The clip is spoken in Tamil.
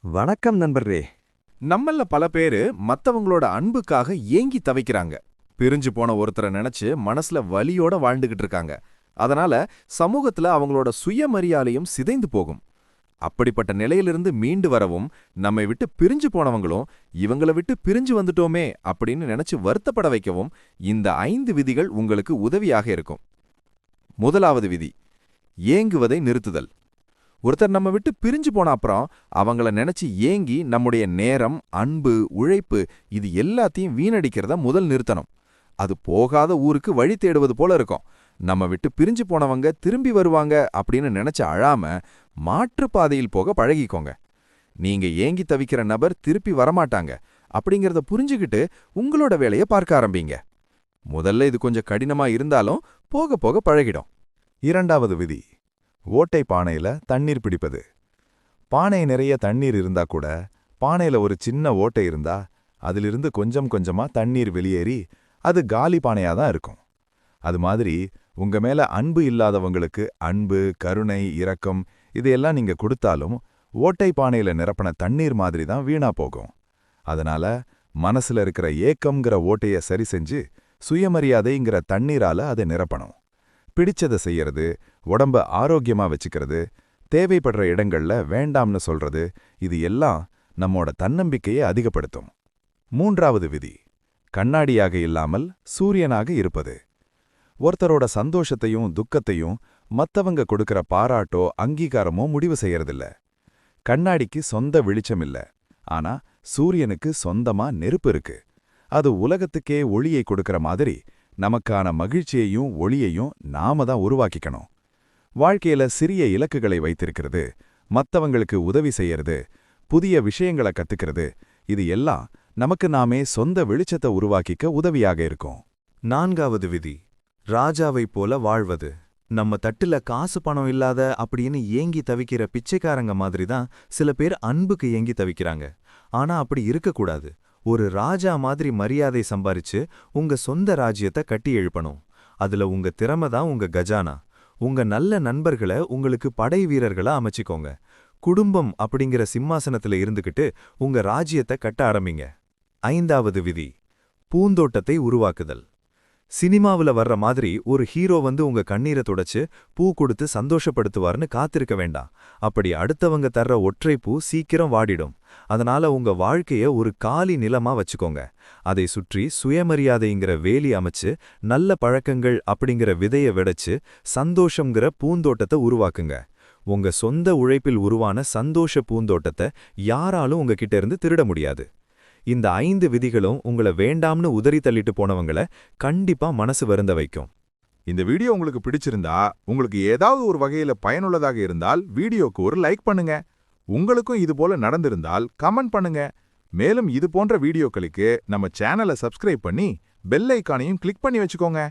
வணக்கம் நண்பர்களே. நம்மள பல பேரு மத்தவங்களோட அன்புக்காக ஏங்கி தவிக்கிறாங்க. பிரிஞ்சு போன ஒருத்தரை நினைச்சு மனசுல வலியோட வாழ்ந்துகிட்டு இருக்காங்க. அதனால சமூகத்துல அவங்களோட சுயமரியாதையும் சிதைந்து போகும். அப்படிப்பட்ட நிலையிலிருந்து மீண்டு வரவும் நம்மை விட்டு பிரிஞ்சு போனவங்களும் இவங்கள விட்டு பிரிஞ்சு வந்துட்டோமே அப்படின்னு நினைச்சு வருத்தப்பட வைக்கவும் இந்த ஐந்து விதிகள் உங்களுக்கு உதவியாக இருக்கும். முதலாவது விதி ஏங்குவதை நிறுத்துதல். ஒருத்தர் நம்ம விட்டு பிரிஞ்சு போன அப்புறம் அவங்கள நினைச்சு ஏங்கி நம்முடைய நேரம் அன்பு உழைப்பு இது எல்லாத்தையும் வீணடிக்கிறத முதல் நிறுத்தணும். அது போகாத ஊருக்கு வழி தேடுவது போல இருக்கும். நம்ம விட்டு பிரிஞ்சு போனவங்க திரும்பி வருவாங்க அப்படின்னு நினைச்சு அழாம மாற்றுப் பாதையில் போக பழகிக்கோங்க. நீங்க ஏங்கி தவிக்கிற நபர் திருப்பி வரமாட்டாங்க அப்படிங்கறத புரிஞ்சுகிட்டு உங்களோட வேலைய பார்க்க ஆரம்பிங்க. முதல்ல இது கொஞ்சம் கடினமா இருந்தாலும் போக போக பழகிடும். இரண்டாவது விதி. ஓட்டை பானையில தண்ணீர் பிடிப்பது. பானை நிறைய தண்ணீர் இருந்தா கூட பானையில ஒரு சின்ன ஓட்டை இருந்தா அதிலிருந்து கொஞ்சம் கொஞ்சமா தண்ணீர் வெளியேறி அது காலி பானையா தான் இருக்கும். அது மாதிரி உங்க மேல அன்பு இல்லாதவங்களுக்கு அன்பு கருணை இரக்கம் இதையெல்லாம் நீங்க கொடுத்தாலும் ஓட்டை பானையில நிரப்பின தண்ணீர் மாதிரி தான் வீணா போகும். அதனால மனசுல இருக்கிற ஏக்கம்ங்கிற ஓட்டைய சரி செஞ்சு சுயமரியாதைங்கிற தண்ணீரால அதை நிரப்பணும். பிடிச்சதை செய்யறது உடம்ப ஆரோக்கியமா வச்சுக்கிறது தேவைப்படுற இடங்கள்ல வேண்டாம்னு சொல்றது இது எல்லாம் நம்மோட தன்னம்பிக்கையை அதிகப்படுத்தும். மூன்றாவது விதி கண்ணாடியாக இல்லாமல் சூரியனாக இருப்பது. ஒருத்தரோட சந்தோஷத்தையும் துக்கத்தையும் மத்தவங்க கொடுக்கற பாராட்டோ அங்கீகாரமோ முடிவு செய்யறதில்ல. கண்ணாடிக்கு சொந்த வெளிச்சம் இல்ல ஆனா சூரியனுக்கு சொந்தமா நெருப்பு இருக்கு. அது உலகத்துக்கே ஒளியை கொடுக்கற மாதிரி நமக்கான மகிழ்ச்சியையும் ஒளியையும் நாம தான் உருவாக்கிக்கணும். வாழ்க்கையில சிறிய இலக்குகளை வைத்திருக்கிறது மத்தவங்களுக்கு உதவி செய்யறது புதிய விஷயங்களை கத்துக்கிறது இது எல்லாம் நமக்கு நாமே சொந்த வெளிச்சத்தை உருவாக்கிக்க உதவியாக இருக்கும். நான்காவது விதி ராஜாவைப் போல வாழ்வது. நம்ம தட்டுல காசு பணம் இல்லாத அப்படின்னு ஏங்கி தவிக்கிற பிச்சைக்காரங்க மாதிரி தான் சில பேர் அன்புக்கு ஏங்கி தவிக்கிறாங்க. ஆனா அப்படி இருக்கக்கூடாது. ஒரு ராஜா மாதிரி மரியாதை சம்பாரிச்சு உங்க சொந்த ராஜ்யத்தை கட்டி எழுப்பணும். அதுல உங்க திறமை தான் உங்க கஜானா. உங்க நல்ல நண்பர்களை உங்களுக்கு படை வீரர்களா அமைச்சிக்கோங்க. குடும்பம் அப்படிங்கிற சிம்மாசனத்துல இருந்துகிட்டு உங்க ராஜ்யத்தை கட்ட ஆரம்பிங்க. ஐந்தாவது விதி பூந்தோட்டத்தை உருவாக்குதல். சினிமாவுல வர்ற மாதிரி ஒரு ஹீரோ வந்து உங்க கண்ணீரை துடைச்சு பூ கொடுத்து சந்தோஷப்படுத்துவார்னு காத்திருக்க வேண்டாம். அப்படி அடுத்தவங்க தர்ற ஒற்றை பூ சீக்கிரம் வாடிடும். அதனால உங்க வாழ்க்கைய ஒரு காலி நிலமா வச்சுக்கோங்க. அதை சுற்றி சுயமரியாதைங்கிற வேலி அமைச்சு நல்ல பழக்கங்கள் அப்படிங்கிற விதைய விடைச்சு சந்தோஷங்கிற பூந்தோட்டத்தை உருவாக்குங்க. உங்க சொந்த உழைப்பில் உருவான சந்தோஷ பூந்தோட்டத்தை யாராலும் உங்ககிட்ட இருந்து திருட முடியாது. இந்த ஐந்து விதிகளும் உங்கள வேண்டாம்னு உதறி தள்ளிட்டு போனவங்கள கண்டிப்பா மனசு வருந்த வைக்கும். இந்த வீடியோ உங்களுக்கு பிடிச்சிருந்தா உங்களுக்கு ஏதாவது ஒரு வகையில பயனுள்ளதாக இருந்தால் வீடியோக்கு ஒரு லைக் பண்ணுங்க. உங்களுக்கும் இது போல நடந்திருந்தால் கமெண்ட் பண்ணுங்க. மேலும் இது போன்ற வீடியோக்களுக்கு நம்ம சேனலை சப்ஸ்கிரைப் பண்ணி பெல் ஐக்கானையும் கிளிக் பண்ணி வச்சுக்கோங்க.